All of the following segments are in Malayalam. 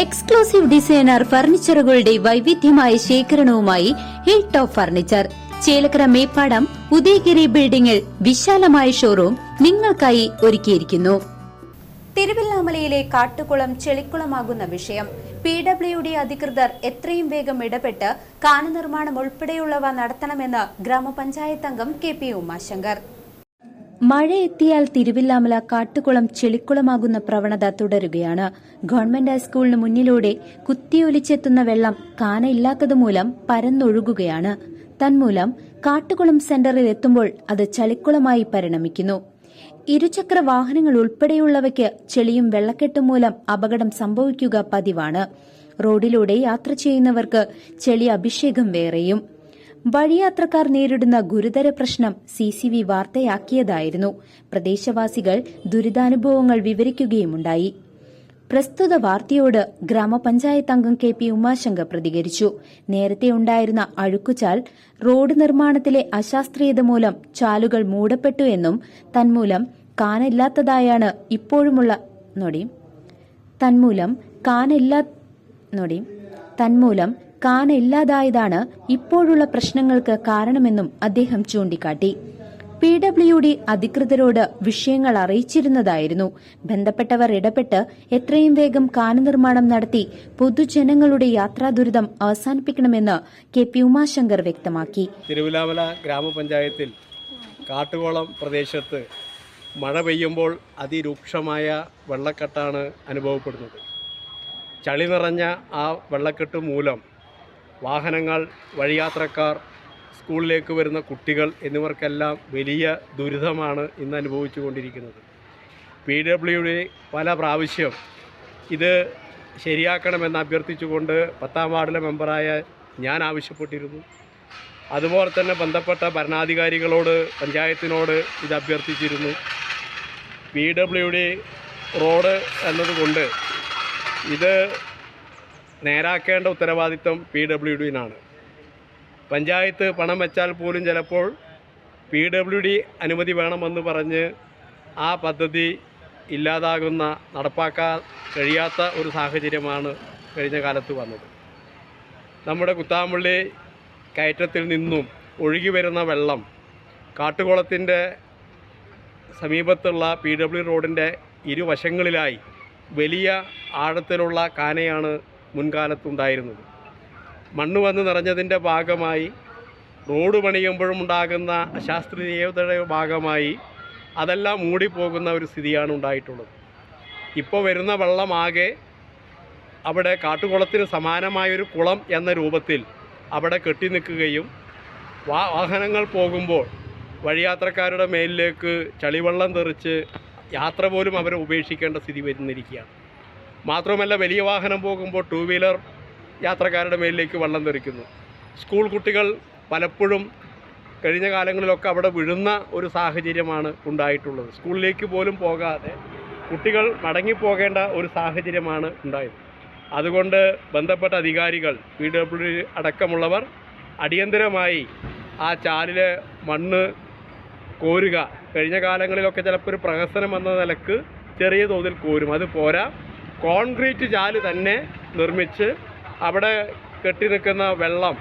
എക്സ്ക്ലൂസീവ് ഡിസൈനർ ഫർണിച്ചറുകളുടെ വൈവിധ്യമായ ശേഖരണവുമായി Hill Top Furniture Chelakkara Meppadam Udayagiri ബിൽഡിംഗിൽ വിശാലമായ ഷോറൂം നിങ്ങൾക്കായി ഒരുക്കിയിരിക്കുന്നു. തിരുവല്ലാമലയിലെ കാട്ടുകുളം ചെളിക്കുളമാകുന്ന വിഷയം. പി ഡബ്ല്യു ഡി അധികൃതർ എത്രയും വേഗം ഇടപെട്ട് കാനനിർമ്മാണം ഉൾപ്പെടെയുള്ളവ നടത്തണമെന്ന് ഗ്രാമപഞ്ചായത്ത് അംഗം കെ പി ഉമാശങ്കർ. മഴ എത്തിയാൽ തിരുവില്ലാമല കാട്ടുകുളം ചെളിക്കുളമാകുന്ന പ്രവണത തുടരുകയാണ്. ഗവൺമെന്റ് ഹൈസ്കൂളിന് മുന്നിലൂടെ കുത്തിയൊലിച്ചെത്തുന്ന വെള്ളം കാനയില്ലാത്തതുമൂലം പരന്നൊഴുകുകയാണ്. തന്മൂലം കാട്ടുകുളം സെന്ററിൽ എത്തുമ്പോൾ അത് ചളിക്കുളമായി പരിണമിക്കുന്നു. ഇരുചക്ര വാഹനങ്ങൾ ഉൾപ്പെടെയുള്ളവയ്ക്ക് ചെളിയും വെള്ളക്കെട്ടും മൂലം അപകടം സംഭവിക്കുക പതിവാണ്. റോഡിലൂടെ യാത്ര ചെയ്യുന്നവർക്ക് ചെളി അഭിഷേകം വേറെയും. വഴിയാത്രക്കാർ നേരിടുന്ന ഗുരുതര പ്രശ്നം സി സി വി വാർത്തയാക്കിയതായിരുന്നു. പ്രദേശവാസികൾ ദുരിതാനുഭവങ്ങൾ വിവരിക്കുകയുമുണ്ടായി. പ്രസ്തുത വാർത്തയോട് ഗ്രാമപഞ്ചായത്ത് അംഗം കെ പി ഉമാശങ്കർ പ്രതികരിച്ചു. നേരത്തെ ഉണ്ടായിരുന്ന അഴുക്കുചാൽ റോഡ് നിർമ്മാണത്തിലെ അശാസ്ത്രീയത മൂലം ചാലുകൾ മൂടപ്പെട്ടു എന്നും തന്മൂലം കാനില്ലാത്തതായാണ് ഇപ്പോഴുമുള്ള തന്മൂലം കാനില്ലാ തന്മൂലം കാനില്ലാതായതാണ് ഇപ്പോഴുള്ള പ്രശ്നങ്ങൾക്ക് കാരണമെന്നും അദ്ദേഹം ചൂണ്ടിക്കാട്ടി. പി ഡബ്ല്യു ഡി അധികൃതരോട് വിഷയങ്ങൾ അറിയിച്ചിരുന്നതായിരുന്നു. ബന്ധപ്പെട്ടവർ ഇടപെട്ട് എത്രയും വേഗം കാന നിർമ്മാണം നടത്തി പൊതുജനങ്ങളുടെ യാത്രാ ദുരിതം അവസാനിപ്പിക്കണമെന്ന് കെ പി ഉമാശങ്കർ വ്യക്തമാക്കി. തിരുവിലാമല ഗ്രാമപഞ്ചായത്തിൽ കാട്ടുകോളം പ്രദേശത്ത് മഴ പെയ്യുമ്പോൾ അതിരൂക്ഷമായ വെള്ളക്കെട്ടാണ് അനുഭവപ്പെടുന്നത്. ചളി നിറഞ്ഞ ആ വെള്ളക്കെട്ട് മൂലം വാഹനങ്ങൾ വഴിയാത്രക്കാർ സ്കൂളിലേക്ക് വരുന്ന കുട്ടികൾ എന്നിവർക്കെല്ലാം വലിയ ദുരിതമാണ് ഇന്ന് അനുഭവിച്ചു കൊണ്ടിരിക്കുന്നത് പി ഡബ്ല്യുഡി പല പ്രാവശ്യം ഇത് ശരിയാക്കണമെന്ന് അഭ്യർത്ഥിച്ചുകൊണ്ട് പത്താം വാർഡിലെ മെമ്പറായ ഞാൻ ആവശ്യപ്പെട്ടിരുന്നു. അതുപോലെ തന്നെ ബന്ധപ്പെട്ട ഭരണാധികാരികളോട് പഞ്ചായത്തിനോട് ഇത് അഭ്യർത്ഥിച്ചിരുന്നു. പി ഡബ്ല്യു റോഡ് എന്നതുകൊണ്ട് ഇത് നേരാക്കേണ്ട ഉത്തരവാദിത്വം പി ഡബ്ല്യു ഡിനാണ്. പഞ്ചായത്ത് പണം വെച്ചാൽ പോലും ചിലപ്പോൾ പി ഡബ്ല്യു ഡി അനുമതി വേണമെന്ന് പറഞ്ഞ് ആ പദ്ധതി ഇല്ലാതാകുന്ന നടപ്പാക്കാൻ കഴിയാത്ത ഒരു സാഹചര്യമാണ് കഴിഞ്ഞ കാലത്ത് വന്നത്. നമ്മുടെ കുത്താമ്പള്ളി കയറ്റത്തിൽ നിന്നും ഒഴുകി വരുന്ന വെള്ളം കാട്ടുകുളത്തിന്റെ സമീപത്തുള്ള പി ഡബ്ല്യു റോഡിന്റെ ഇരുവശങ്ങളിലായി വലിയ ആഴത്തിലുള്ള കാനയാണ് മുൻകാലത്തുണ്ടായിരുന്നത്. മണ്ണ് വന്ന് നിറഞ്ഞതിന്റെ ഭാഗമായി റോഡ് പണിയുമ്പോഴും ഉണ്ടാകുന്ന അശാസ്ത്രീയതയുടെ ഭാഗമായി അതെല്ലാം മൂടിപ്പോകുന്ന ഒരു സ്ഥിതിയാണ് ഉണ്ടായിട്ടുള്ളത്. ഇപ്പോൾ വരുന്ന വെള്ളമാകെ അവിടെ കാട്ടുകുളത്തിന് സമാനമായൊരു കുളം എന്ന രൂപത്തിൽ അവിടെ കെട്ടി നിൽക്കുകയും വാഹനങ്ങൾ പോകുമ്പോൾ വഴിയാത്രക്കാരുടെ മേലിലേക്ക് ചളിവെള്ളം തെറിച്ച് യാത്ര പോലും അവരെ ഉപേക്ഷിക്കേണ്ട സ്ഥിതി വരുന്നിരിക്കുകയാണ് മാത്രമല്ല വലിയ വാഹനം പോകുമ്പോൾ ടൂ വീലർ യാത്രക്കാരുടെ മേലിലേക്ക് വള്ളം തെറിക്കുന്നു. സ്കൂൾ കുട്ടികൾ പലപ്പോഴും കഴിഞ്ഞ കാലങ്ങളിലൊക്കെ അവിടെ വിഴുന്ന ഒരു സാഹചര്യമാണ് ഉണ്ടായിട്ടുള്ളത്. സ്കൂളിലേക്ക് പോലും പോകാതെ കുട്ടികൾ മടങ്ങിപ്പോകേണ്ട ഒരു സാഹചര്യമാണ് ഉണ്ടായത്. അതുകൊണ്ട് ബന്ധപ്പെട്ട അധികാരികൾ പി ഡബ്ല്യു അടക്കമുള്ളവർ അടിയന്തരമായി ആ ചാലിലെ മണ്ണ് കോരുക. കഴിഞ്ഞ കാലങ്ങളിലൊക്കെ ചിലപ്പോൾ ഒരു പ്രഹസനം എന്ന നിലയ്ക്ക് ചെറിയ തോതിൽ കോരും. അത് പോരാ. കോൺക്രീറ്റ് ചാൽ തന്നെ നിർമ്മിച്ച് അവിടെ കെട്ടി നിൽക്കുന്ന വെള്ളം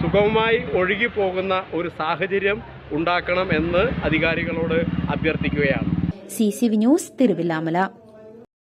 സുഗമമായി ഒഴുകിപ്പോകുന്ന ഒരു സാഹചര്യം ഉണ്ടാക്കണം എന്ന് അധികാരികളോട് അഭ്യർത്ഥിക്കുകയാണ്. C C V news Thiruvilwamala.